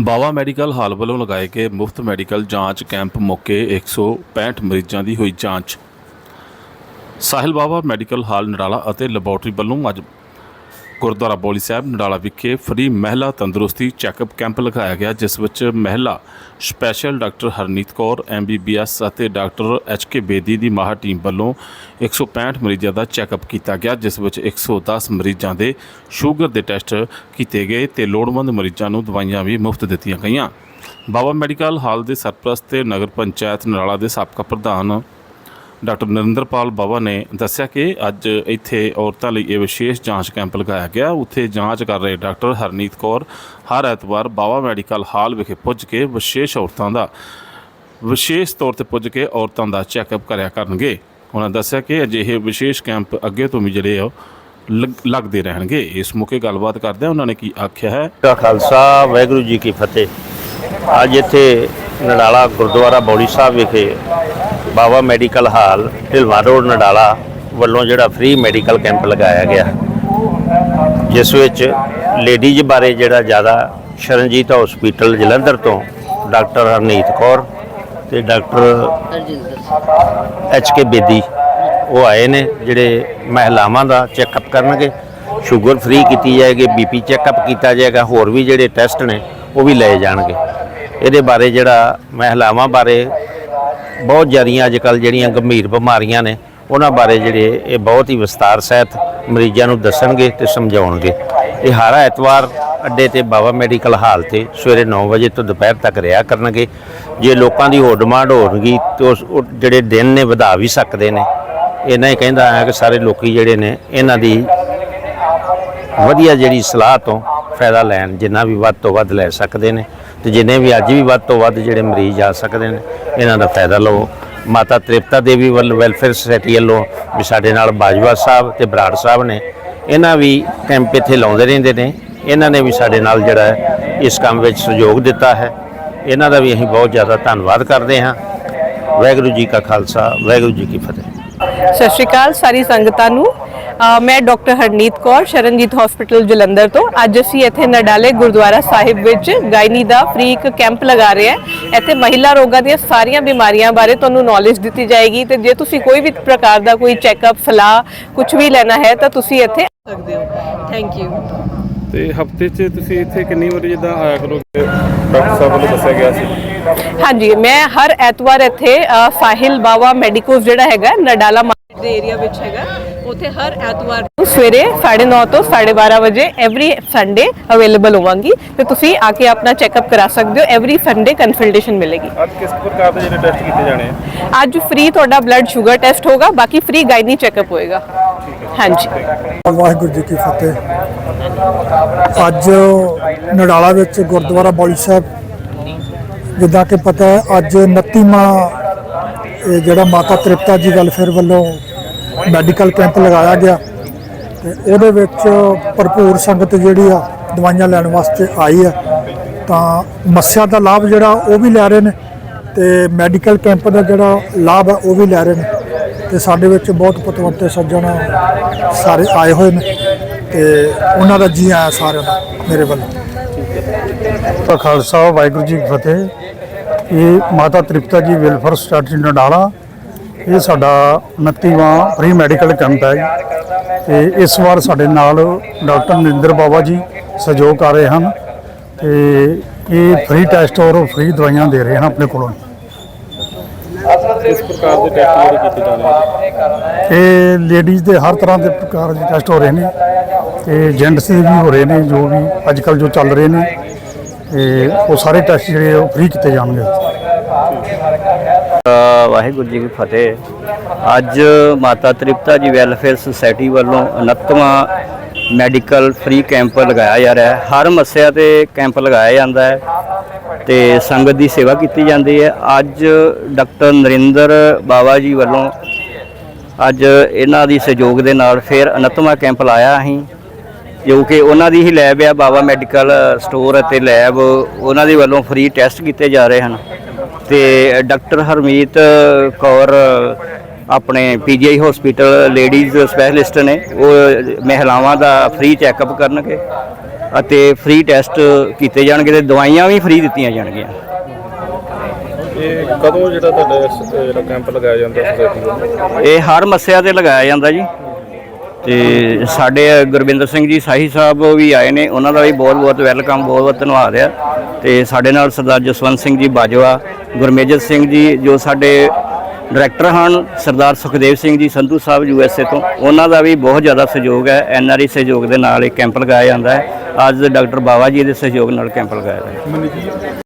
ਬਾਵਾ medical ਹਾਲ ਵੱਲੋਂ ਲਗਾਏ ਗਏ ਮੁਫਤ ਮੈਡੀਕਲ ਜਾਂਚ ਕੈਂਪ ਮੌਕੇ 165 ਮਰੀਜ਼ਾਂ ਦੀ ਹੋਈ ਜਾਂਚ। ਸਾਹਿਲ ਬਾਵਾ ਮੈਡੀਕਲ ਹਾਲ, ਨੜਾਲਾ ਅਤੇ ਲੈਬੋਰਟਰੀ ਵੱਲੋਂ ਅੱਜ ਗੁਰਦੁਆਰਾ ਬੋਲੀ ਸਾਹਿਬ, ਨਡਾਲਾ ਵਿਖੇ ਫਰੀ ਮਹਿਲਾ ਤੰਦਰੁਸਤੀ ਚੈੱਕਅਪ ਕੈਂਪ ਲਗਾਇਆ ਗਿਆ, ਜਿਸ ਵਿੱਚ ਮਹਿਲਾ special doctor Harneet Kaur MBBS ਅਤੇ ਡਾਕਟਰ ਐਚ ਕੇ ਬੇਦੀ ਦੀ ਮਾਹਰ ਟੀਮ ਵੱਲੋਂ 165 ਮਰੀਜ਼ਾਂ ਦਾ ਚੈੱਕਅਪ ਕੀਤਾ ਗਿਆ, ਜਿਸ ਵਿੱਚ 110 ਮਰੀਜ਼ਾਂ ਦੇ ਸ਼ੂਗਰ ਦੇ ਟੈਸਟ ਕੀਤੇ ਗਏ ਤੇ ਲੋੜਵੰਦ ਮਰੀਜ਼ਾਂ ਨੂੰ ਦਵਾਈਆਂ ਵੀ ਮੁਫਤ ਦਿੱਤੀਆਂ ਗਈਆਂ। ਬਾਬਾ ਮੈਡੀਕਲ ਹਾਲ ਦੇ ਸਰਪ੍ਰਸਤ ਤੇ ਨਗਰ ਪੰਚਾਇਤ ਨਰਾਲਾ ਦੇ ਸਾਬਕਾ ਪ੍ਰਧਾਨ ਡਾਕਟਰ ਨਰਿੰਦਰਪਾਲ ਬਾਵਾ ਨੇ ਦੱਸਿਆ ਕਿ ਅੱਜ ਇੱਥੇ ਔਰਤਾਂ ਲਈ ਇਹ ਵਿਸ਼ੇਸ਼ ਜਾਂਚ ਕੈਂਪ ਲਗਾਇਆ ਗਿਆ। ਉੱਥੇ ਜਾਂਚ ਕਰ ਰਹੇ ਡਾਕਟਰ ਹਰਨੀਤ ਕੌਰ ਹਰ ਐਤਵਾਰ ਬਾਵਾ ਮੈਡੀਕਲ ਹਾਲ ਵਿਖੇ ਪੁੱਜ ਕੇ ਵਿਸ਼ੇਸ਼ ਔਰਤਾਂ ਦਾ, ਵਿਸ਼ੇਸ਼ ਤੌਰ ਤੇ ਪੁੱਜ ਕੇ ਔਰਤਾਂ ਦਾ ਚੈੱਕਅਪ ਕਰਿਆ ਕਰਨਗੇ। ਉਹਨਾਂ ਦੱਸਿਆ ਕਿ ਅਜਿਹੇ ਵਿਸ਼ੇਸ਼ ਕੈਂਪ ਅੱਗੇ ਤੋਂ ਵੀ ਜਿਹੜੇ ਆ ਉਹ ਲੱਗ- ਲੱਗਦੇ ਰਹਿਣਗੇ। ਇਸ ਮੌਕੇ ਗੱਲਬਾਤ ਕਰਦਿਆਂ ਉਹਨਾਂ ਨੇ ਕੀ ਆਖਿਆ ਹੈ? ਕਾ ਖਾਲਸਾ, ਵਾਹਿਗੁਰੂ ਜੀ ਕੀ ਫਤਿਹ। ਅੱਜ ਇੱਥੇ ਨਡਾਲਾ ਗੁਰਦੁਆਰਾ ਬੌਲੀ ਸਾਹਿਬ ਵਿਖੇ Baba medical hall Dhilwan road Nadala ਵੱਲੋਂ ਜਿਹੜਾ ਫ੍ਰੀ ਮੈਡੀਕਲ ਕੈਂਪ ਲਗਾਇਆ ਗਿਆ। ਜਿਸ ਵਿੱਚ ਲੇਡੀਜ਼ ਬਾਰੇ ਜਿਹੜਾ ਜ਼ਿਆਦਾ ਸ਼ਰਨਜੀਤ ਹਸਪੀਟਲ ਜਲੰਧਰ ਤੋਂ ਡਾਕਟਰ ਹਰਨੀਤ ਕੌਰ ਤੇ ਡਾਕਟਰ ਐਚ ਕੇ ਬੇਦੀ ਉਹ ਆਏ ਨੇ, ਜਿਹੜੇ ਮਹਿਲਾਵਾਂ ਦਾ ਚੈੱਕਅਪ ਕਰਨਗੇ। ਸ਼ੂਗਰ ਫ੍ਰੀ ਕੀਤੀ ਜਾਏਗੀ ਬੀਪੀ ਚੈੱਕਅਪ ਕੀਤਾ ਜਾਏਗਾ, ਹੋਰ ਵੀ ਜਿਹੜੇ ਟੈਸਟ ਨੇ ਉਹ ਵੀ ਲਏ ਜਾਣਗੇ। ਇਹਦੇ ਬਾਰੇ ਜਿਹੜਾ ਮਹਿਲਾਵਾਂ ਬਾਰੇ ਬਹੁਤ ਜ਼ਿਆਦੀਆਂ ਅੱਜ ਕੱਲ ਜਿਹੜੀਆਂ ਗੰਭੀਰ ਬਿਮਾਰੀਆਂ ਨੇ, ਉਹਨਾਂ ਬਾਰੇ ਜਿਹੜੇ ਇਹ ਬਹੁਤ ਹੀ ਵਿਸਤਾਰ ਸਹਿਤ ਮਰੀਜ਼ਾਂ ਨੂੰ ਦੱਸਣਗੇ ਤੇ ਸਮਝਾਉਣਗੇ। ਇਹ ਹਰ ਐਤਵਾਰ ਅੱਡੇ ਤੇ ਬਾਬਾ ਮੈਡੀਕਲ ਹਾਲ ਤੇ ਸਵੇਰੇ 9 ਵਜੇ ਤੋਂ ਦੁਪਹਿਰ ਤੱਕ ਰਿਹਾ ਕਰਨਗੇ। ਜੇ ਲੋਕਾਂ ਦੀ ਹੋਰ ਡਿਮਾਂਡ ਹੋਣਗੀ ਤੇ ਉਸ ਉਹ ਜਿਹੜੇ ਦਿਨ ਨੇ ਵਧਾ ਵੀ ਸਕਦੇ ਨੇ। ਇਹਨਾਂ ਹੀ ਕਹਿੰਦਾ ਹੈ ਕਿ ਸਾਰੇ ਲੋਕੀ ਜਿਹੜੇ ਨੇ, ਇਹਨਾਂ ਦੀ ਵਧੀਆ ਜਿਹੜੀ ਸਲਾਹ ਤੋਂ ਫਾਇਦਾ ਲੈਣ, ਜਿੰਨਾ ਵੀ ਵੱਧ ਤੋਂ ਵੱਧ ਲੈ ਸਕਦੇ ਨੇ। ਤੇ ਜਿੰਨੇ ਵੀ ਅੱਜ ਵੀ ਵੱਧ ਤੋਂ ਵੱਧ ਜਿਹੜੇ ਮਰੀਜ਼ ਆ ਸਕਦੇ ਨੇ, ਇਹਨਾਂ ਦਾ ਫਾਇਦਾ ਲਓ ਮਾਤਾ ਤ੍ਰਿਪਤਾ ਦੇਵੀ ਵੱਲ ਵੈਲਫੇਅਰ ਸੁਸਾਇਟੀ ਵੱਲੋਂ ਵੀ ਸਾਡੇ ਨਾਲ ਬਾਜਵਾ ਸਾਹਿਬ ਤੇ ਬਰਾੜ ਸਾਹਿਬ ਨੇ, ਇਹਨਾਂ ਵੀ ਕੈਂਪ ਇੱਥੇ ਲਾਉਂਦੇ ਰਹਿੰਦੇ ਨੇ। ਇਹਨਾਂ ਨੇ ਵੀ ਸਾਡੇ ਨਾਲ ਜਿਹੜਾ ਇਸ ਕੰਮ ਵਿੱਚ ਸਹਿਯੋਗ ਦਿੱਤਾ ਹੈ। ਇਹਨਾਂ ਦਾ ਵੀ ਅਸੀਂ ਬਹੁਤ ਜ਼ਿਆਦਾ ਧੰਨਵਾਦ ਕਰਦੇ ਹਾਂ। ਵਾਹਿਗੁਰੂ ਜੀ ਕਾ ਖਾਲਸਾ, ਵਾਹਿਗੁਰੂ ਜੀ ਕੀ ਫਤਿਹ। ਸਤਿ ਸ਼੍ਰੀ ਅਕਾਲ ਸਾਰੀ ਸੰਗਤਾਂ ਨੂੰ। ਮੈਂ ਡਾਕਟਰ ਹਰਨੀਤ ਕੌਰ ਸ਼ਰਨਜੀਤ ਹਸਪੀਟਲ ਜਲੰਧਰ ਤੋਂ। ਅੱਜ ਅਸੀਂ ਇੱਥੇ ਨਡਾਲੇ ਗੁਰਦੁਆਰਾ ਸਾਹਿਬ ਵਿੱਚ ਗਾਇਨੀ ਦਾ ਫ੍ਰੀ ਇੱਕ ਕੈਂਪ ਲਗਾ ਰਹੇ ਹਾਂ। ਇੱਥੇ ਮਹਿਲਾ ਰੋਗਾਂ ਦੀਆਂ ਸਾਰੀਆਂ ਬਿਮਾਰੀਆਂ ਬਾਰੇ ਤੁਹਾਨੂੰ ਨੌਲੇਜ ਦਿੱਤੀ ਜਾਏਗੀ ਤੇ ਜੇ ਤੁਸੀਂ ਕੋਈ ਵੀ ਪ੍ਰਕਾਰ ਦਾ ਕੋਈ ਚੈੱਕਅਪ ਸਲਾਹ ਕੁਝ ਵੀ ਲੈਣਾ ਹੈ ਤਾਂ ਤੁਸੀਂ ਇੱਥੇ ਆ ਸਕਦੇ ਹੋ। ਥੈਂਕ ਯੂ ਤੇ ਹਫ਼ਤੇ 'ਚ ਤੁਸੀਂ ਇੱਥੇ ਕਿੰਨੀ ਵਾਰੀ ਜਿੱਦਾਂ ਆਇਆ ਕਰੋਗੇ? ਡਾਕਟਰ ਸਾਹਿਬ ਵੱਲੋਂ ਦੱਸਿਆ ਗਿਆ ਸੀ। ਹਾਂਜੀ ਮੈਂ ਹਰ ਐਤਵਾਰ ਇੱਥੇ ਸਾਹਿਲ ਬਾਵਾ ਮੈਡੀਕੋਸ ਜਿਹੜਾ ਹੈਗਾ ਨਡਾਲਾ ਦੇ ਏਰੀਆ ਵਿੱਚ ਹੈਗਾ। ਉੱਥੇ ਹਰ ਐਤਵਾਰ ਨੂੰ ਸਵੇਰੇ 9:30 ਤੋਂ 12:30 ਵਜੇ ਐਵਰੀ ਸੰਡੇ ਅਵੇਲੇਬਲ ਹੋਵਾਂਗੀ। ਤੇ ਤੁਸੀਂ ਆ ਕੇ ਆਪਣਾ ਚੈੱਕਅਪ ਕਰਾ ਸਕਦੇ ਹੋ। ਐਵਰੀ ਸੰਡੇ ਕੰਸਲਟੇਸ਼ਨ ਮਿਲੇਗੀ। ਅੱਜ ਕਿਸ ਪ੍ਰਕਾਰ ਦੇ ਜਿਹੜੇ ਟੈਸਟ ਕੀਤੇ ਜਾਣੇ ਆ? ਅੱਜ ਫ੍ਰੀ ਤੁਹਾਡਾ ਬਲੱਡ ਸ਼ੂਗਰ ਟੈਸਟ ਹੋਗਾ ਬਾਕੀ ਫ੍ਰੀ ਗਾਇਨੀ ਚੈੱਕਅਪ ਹੋਏਗਾ। ਹਾਂਜੀ। ਵਾਹਿਗੁਰੂ ਜੀ ਕੀ ਫਤਿਹ। ਅੱਜ ਨਡਾਲਾ ਵਿੱਚ ਗੁਰਦੁਆਰਾ ਬੌਲੀ ਸਾਹਿਬ। ਜਿੱਦਾਂ ਕਿ ਪਤਾ ਹੈ ਅੱਜ 29ਵਾਂ ਇਹ ਜਿਹੜਾ ਮਾਤਾ ਤ੍ਰਿਪਤਾ ਜੀ ਵੈਲਫੇਅਰ ਵੱਲੋਂ ਮੈਡੀਕਲ ਕੈਂਪ ਲਗਾਇਆ ਗਿਆ ਤੇ ਉਹਦੇ ਵਿੱਚ ਭਰਪੂਰ ਸੰਗਤ ਜਿਹੜੀ ਆ, ਦਵਾਈਆਂ ਲੈਣ ਵਾਸਤੇ ਆਈ ਆ। ਤਾਂ ਮੱਸਿਆ ਦਾ ਲਾਭ ਜਿਹੜਾ, ਉਹ ਵੀ ਲੈ ਰਹੇ ਨੇ ਤੇ ਮੈਡੀਕਲ ਕੈਂਪ ਦਾ ਜਿਹੜਾ ਲਾਭ ਆ, ਉਹ ਵੀ ਲੈ ਰਹੇ ਨੇ ਤੇ ਸਾਡੇ ਵਿੱਚ ਬਹੁਤ ਪਤਵੰਤੇ ਸੱਜਣ ਸਾਰੇ ਆਏ ਹੋਏ ਨੇ ਤੇ ਉਹਨਾਂ ਦਾ ਜੀ ਆਇਆ ਸਾਰਿਆਂ ਦਾ, ਮੇਰੇ ਵੱਲੋਂ। ਤਾਂ ਖਾਲਸਾ, ਵਾਹਿਗੁਰੂ ਜੀ ਕੀ ਫਤਿਹ। ਇਹ ਮਾਤਾ ਤ੍ਰਿਪਤਾ ਜੀ ਵੈਲਫੇਅਰ ਸੋਸਾਇਟੀ ਨਡਾਲਾ। ਇਹ ਸਾਡਾ 29ਵਾਂ ਫ੍ਰੀ ਮੈਡੀਕਲ ਕੈਂਪ ਹੈ। ਤੇ ਇਸ ਵਾਰ ਸਾਡੇ ਨਾਲ ਡਾਕਟਰ ਨਰਿੰਦਰ ਬਾਬਾ ਜੀ ਸਹਿਯੋਗ ਕਰ ਰਹੇ ਹਨ ਤੇ ਇਹ ਫ੍ਰੀ ਟੈਸਟ ਔਰ ਫ੍ਰੀ ਦਵਾਈਆਂ ਦੇ ਰਹੇ ਹਨ ਆਪਣੇ ਕੋਲੋਂ। ਕਿਸ ਪ੍ਰਕਾਰ ਦੇ ਟੈਸਟ ਜਿਹੜੇ ਕੀਤੇ ਜਾਣੇ ਆ ਇਹ ਲੇਡੀਜ਼ ਦੇ ਹਰ ਤਰ੍ਹਾਂ ਦੇ ਪ੍ਰਕਾਰ ਦੇ ਟੈਸਟ ਹੋ ਰਹੇ ਨੇ। ਤੇ ਜੈਂਟਸ ਦੇ ਵੀ ਹੋ ਰਹੇ ਨੇ ਜੋ ਵੀ ਅੱਜ ਕੱਲ ਜੋ ਚੱਲ ਰਹੇ ਨੇ। ਤੇ ਉਹ ਸਾਰੇ ਟੈਸਟ ਜਿਹੜੇ ਉਹ ਫ੍ਰੀ ਕੀਤੇ ਜਾਣਗੇ। ਵਾਹਿਗੁਰੂ ਜੀ ਕੀ ਫਤਿਹ। ਅੱਜ ਮਾਤਾ ਤ੍ਰਿਪਤਾ ਜੀ ਵੈਲਫੇਅਰ ਸੁਸਾਇਟੀ ਵੱਲੋਂ 29ਵਾਂ ਮੈਡੀਕਲ ਫ੍ਰੀ ਕੈਂਪ ਲਗਾਇਆ ਜਾ ਰਿਹਾ ਹੈ। ਹਰ ਮੱਸਿਆ ਤੇ ਕੈਂਪ ਲਗਾਇਆ ਜਾਂਦਾ ਹੈ ਤੇ ਸੰਗਤ ਦੀ ਸੇਵਾ ਕੀਤੀ ਜਾਂਦੀ ਹੈ। ਅੱਜ ਡਾਕਟਰ ਨਰਿੰਦਰ ਬਾਵਾ ਜੀ ਵੱਲੋਂ ਅੱਜ ਇਹਨਾਂ ਦੀ ਸਹਿਯੋਗ ਦੇ ਨਾਲ ਫਿਰ 29ਵਾਂ ਕੈਂਪ ਲਾਇਆ ਅਸੀਂ। ਜੋ ਕਿ ਉਹਨਾਂ ਦੀ ਹੀ ਲੈਬ ਆ ਬਾਬਾ ਮੈਡੀਕਲ ਸਟੋਰ ਅਤੇ ਲੈਬ ਉਹਨਾਂ ਦੇ ਵੱਲੋਂ ਫ੍ਰੀ ਟੈਸਟ ਕੀਤੇ ਜਾ ਰਹੇ ਹਨ। ਤੇ ਡਾਕਟਰ ਹਰਮੀਤ ਕੌਰ ਆਪਣੇ ਪੀਜੀਆਈ ਹਸਪੀਟਲ ਲੇਡੀਜ਼ ਸਪੈਸ਼ਲਿਸਟ ਨੇ ਉਹ ਮਹਿਲਾਵਾਂ ਦਾ ਫ੍ਰੀ ਚੈੱਕਅਪ ਕਰਨਗੇ ਅਤੇ ਫ੍ਰੀ ਟੈਸਟ ਕੀਤੇ ਜਾਣਗੇ ਤੇ ਦਵਾਈਆਂ ਵੀ ਫ੍ਰੀ ਦਿੱਤੀਆਂ ਜਾਣਗੀਆਂ। ਇਹ ਕਦੋਂ ਜਿਹੜਾ ਤੁਹਾਡਾ ਜਿਹੜਾ ਕੈਂਪ ਲਗਾਇਆ ਜਾਂਦਾ ਸੋਸਾਇਟੀ ਇਹ ਹਰ ਮੱਸਿਆ ਤੇ ਲਗਾਇਆ ਜਾਂਦਾ ਜੀ। ਤੇ ਸਾਡੇ ਗੁਰਵਿੰਦਰ ਸਿੰਘ ਜੀ, ਸਾਹੀ ਸਾਹਿਬ ਵੀ ਆਏ ਨੇ, ਉਹਨਾਂ ਦਾ ਵੀ ਬਹੁਤ ਬਹੁਤ ਵੈਲਕਮ, ਬਹੁਤ ਬਹੁਤ ਧੰਨਵਾਦ ਆ। ਤੇ ਸਾਡੇ ਨਾਲ ਸਰਦਾਰ ਜਸਵੰਤ ਸਿੰਘ ਜੀ ਬਾਜਵਾ, ਗੁਰਮੇਜਰ ਸਿੰਘ ਜੀ ਜੋ ਸਾਡੇ ਡਾਇਰੈਕਟਰ ਹਨ, Sardar Sukhdev Singh ji, Sandhu Sahib U S A ਤੋਂ, ਉਹਨਾਂ ਦਾ ਵੀ ਬਹੁਤ ਜ਼ਿਆਦਾ ਸਹਿਯੋਗ ਹੈ, ਐਨ ਆਰ ਆਈ ਸਹਿਯੋਗ ਦੇ ਨਾਲ ਇਹ ਕੈਂਪ ਲਗਾਇਆ ਜਾਂਦਾ ਹੈ। ਅੱਜ ਡਾਕਟਰ ਬਾਵਾ ਜੀ ਦੇ ਸਹਿਯੋਗ ਨਾਲ ਕੈਂਪ ਲਗਾਇਆ ਜਾਂਦਾ ਹੈ।